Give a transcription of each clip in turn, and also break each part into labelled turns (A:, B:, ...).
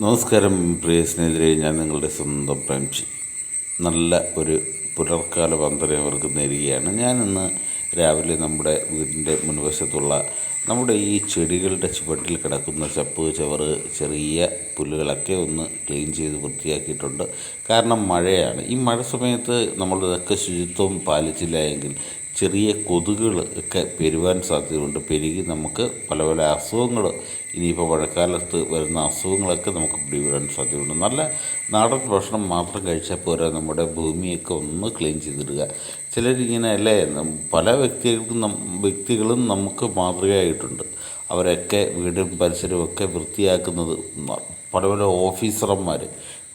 A: നമസ്കാരം പ്രിയ സ്നേഹിതരെ. ഞാൻ നിങ്ങളുടെ സ്വന്തം പ്രേംജി നല്ല ഒരു പുലർക്കാല വന്ദനം അവർക്ക് നേരുകയാണ്. ഞാനിന്ന് രാവിലെ നമ്മുടെ വീടിന്റെ മുൻവശത്തുള്ള നമ്മുടെ ഈ ചെടികളുടെ ചുവട്ടിൽ കിടക്കുന്ന ചപ്പ് ചവറ് ചെറിയ പുല്ലുകളൊക്കെ ഒന്ന് ക്ലീൻ ചെയ്ത് വൃത്തിയാക്കിയിട്ടുണ്ട്. കാരണം മഴയാണ്. ഈ മഴ സമയത്ത് നമ്മളിതൊക്കെ ശുചിത്വം പാലിച്ചില്ല എങ്കിൽ ചെറിയ കൊതുകുകൾ ഒക്കെ പെരുവാൻ സാധ്യതയുണ്ട്. പെരുകി നമുക്ക് പല പല അസുഖങ്ങൾ ഇനിയിപ്പോൾ മഴക്കാലത്ത് വരുന്ന അസുഖങ്ങളൊക്കെ നമുക്ക് പിടിപെടാൻ സാധ്യതയുണ്ട്. നല്ല നാടൻ ഭക്ഷണം മാത്രം കഴിച്ചാൽ പോരാ. നമ്മുടെ ഭൂമിയൊക്കെ ഒന്ന് ക്ലീൻ ചെയ്തിടുക. ചിലരിങ്ങനെ അല്ലേ? പല വ്യക്തികൾക്കും വ്യക്തികളും നമുക്ക് മാതൃകയായിട്ടുണ്ട്. അവരൊക്കെ വീടും പരിസരവും ഒക്കെ വൃത്തിയാക്കുന്നത് പല പല ഓഫീസർമാർ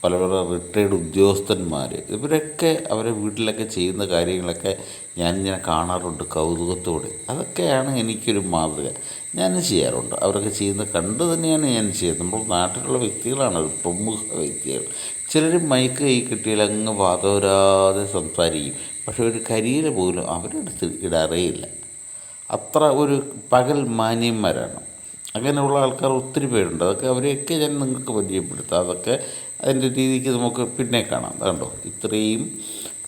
A: പല പല റിട്ടയർഡ് ഉദ്യോഗസ്ഥന്മാർ ഇവരൊക്കെ അവരെ വീട്ടിലൊക്കെ ചെയ്യുന്ന കാര്യങ്ങളൊക്കെ ഞാൻ ഇങ്ങനെ കാണാറുണ്ട് കൗതുകത്തോടെ. അതൊക്കെയാണ് എനിക്കൊരു മാതൃക. ഞാൻ ചെയ്യാറുണ്ട്. അവരൊക്കെ ചെയ്യുന്നത് കണ്ട് തന്നെയാണ് ഞാൻ ചെയ്യുന്നത്. നമ്മൾ നാട്ടിലുള്ള വ്യക്തികളാണ് പ്രമുഖ വ്യക്തികൾ. ചിലർ മൈക്ക് കൈ കിട്ടിയാൽ അങ്ങ് വാദവരാതെ സംസാരിക്കും. പക്ഷേ ഒരു കരിയില പോലും അവരെടുത്ത് ഇടാറേയില്ല. അത്ര ഒരു പകൽ മാന്യന്മാരാണ്. അങ്ങനെയുള്ള ആൾക്കാർ ഒത്തിരി പേരുണ്ട്. അതൊക്കെ അവരെയൊക്കെ ഞാൻ നിങ്ങൾക്ക് പരിചയപ്പെടുത്താം. അതൊക്കെ അതിന്റെ രീതിക്ക് നമുക്ക് പിന്നെ കാണാം. കണ്ടോ? ഇത്രയും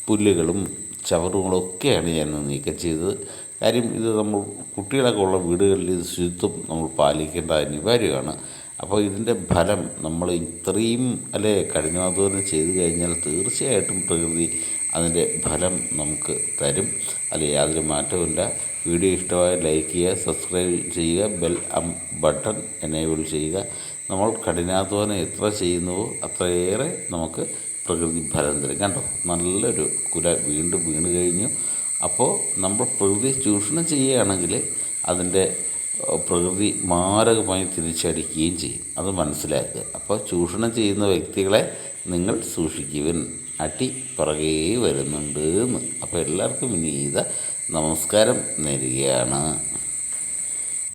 A: പുല്ലുകളും ചവറുകളും ഒക്കെയാണ് ഞാൻ നീക്കം ചെയ്തത്. കാര്യം ഇത് നമ്മൾ കുട്ടികളൊക്കെ ഉള്ള വീടുകളിൽ ഇത് ശുചിത്വം നമ്മൾ പാലിക്കേണ്ട അനിവാര്യമാണ്. അപ്പോൾ ഇതിന്റെ ഫലം നമ്മൾ ഇത്രയും അല്ലെ കഠിനാധ്വാനം ചെയ്തു കഴിഞ്ഞാൽ തീർച്ചയായിട്ടും പ്രകൃതി അതിന്റെ ഫലം നമുക്ക് തരും. അല്ലെ യാതൊരു മാറ്റവുമില്ല. വീഡിയോ ഇഷ്ടമായ ലൈക്ക് ചെയ്യുക സബ്സ്ക്രൈബ് ചെയ്യുക ബെൽ ബട്ടൺ എനേബിൾ ചെയ്യുക. നമ്മൾ കഠിനാധ്വാനം എത്ര ചെയ്യുന്നുവോ അത്രയേറെ നമുക്ക് പ്രകൃതി ഫലം തരും. കണ്ടോ? നല്ലൊരു കുല വീണ്ടും വീണ് കഴിഞ്ഞു. അപ്പോൾ നമ്മൾ പ്രകൃതി ചൂഷണം ചെയ്യുകയാണെങ്കിൽ അതിന്റെ പ്രകൃതി മാരകമായി തിരിച്ചടിക്കുകയും ചെയ്യും. അത് മനസ്സിലാക്കുക. അപ്പോൾ ചൂഷണം ചെയ്യുന്ന വ്യക്തികളെ നിങ്ങൾ സൂക്ഷിക്കുവിൻ. അടി പുറകേ വരുന്നുണ്ട് എന്ന്. അപ്പോൾ എല്ലാവർക്കും വിനീത നമസ്കാരം നേരുകയാണ്.